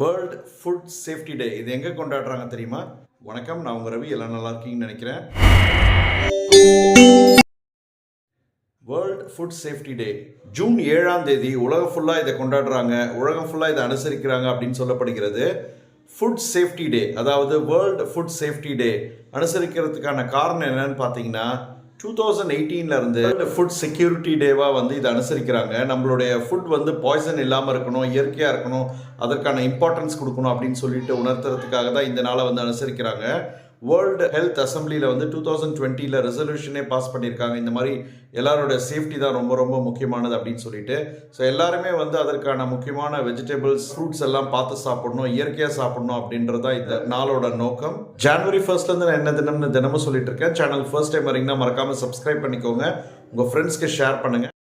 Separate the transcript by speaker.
Speaker 1: World food safety டே இது எங்கே கொண்டாடுறாங்க தெரியுமா? வணக்கம் நான் உங்கள் ரவி. எல்லாம் நல்லா இருக்கீங்கன்னு நினைக்கிறேன். World food safety day June ஏழாம் தேதி உலகம் ஃபுல்லாக இதை கொண்டாடுறாங்க. உலகம் ஃபுல்லாக இதை அனுசரிக்கிறாங்க அப்படின்னு சொல்லப்படுகிறது. ஃபுட் சேஃப்டி டே அதாவது வேர்ல்டு ஃபுட் சேஃப்டி டே அனுசரிக்கிறதுக்கான காரணம் என்னன்னு பார்த்தீங்கன்னா டூ தௌசண்ட் இருந்து ஃபுட் செக்யூரிட்டி டேவாக வந்து இதை அனுசரிக்கிறாங்க. நம்மளுடைய ஃபுட் வந்து பாய்சன் இல்லாமல் இருக்கணும் இயற்கையாக இருக்கணும் அதற்கான இம்பார்ட்டன்ஸ் கொடுக்கணும் அப்படின்னு சொல்லிட்டு உணர்த்துறதுக்காக தான் இந்த நாளை வந்து அனுசரிக்கிறாங்க. வேர்ல்டு ஹெல்த் அசம்பிளியில் வந்து டூ தௌசண்ட் டுவெண்ட்டியில் ரெசல்யூஷனே பாஸ் பண்ணியிருக்காங்க. இந்த மாதிரி எல்லாரோட சேஃப்டி தான் ரொம்ப ரொம்ப முக்கியமானது அப்படின்னு சொல்லிட்டு. ஸோ எல்லாருமே வந்து அதற்கான முக்கியமான வெஜிடபிள்ஸ் ஃப்ரூட்ஸ் எல்லாம் பார்த்து சாப்பிடணும் இயற்கையாக சாப்பிடணும் அப்படின்றது தான் இந்த நாளோட நோக்கம். ஜான்வரி ஃபர்ஸ்ட்லேருந்து நான் என்ன தினம்னு தினமும் சொல்லிட்டு இருக்கேன். சேனல் ஃபர்ஸ்ட் டைம் வரீங்கன்னா மறக்காமல் சப்ஸ்கிரைப் பண்ணிக்கோங்க. உங்கள் ஃப்ரெண்ட்ஸ்க்கு ஷேர் பண்ணுங்கள்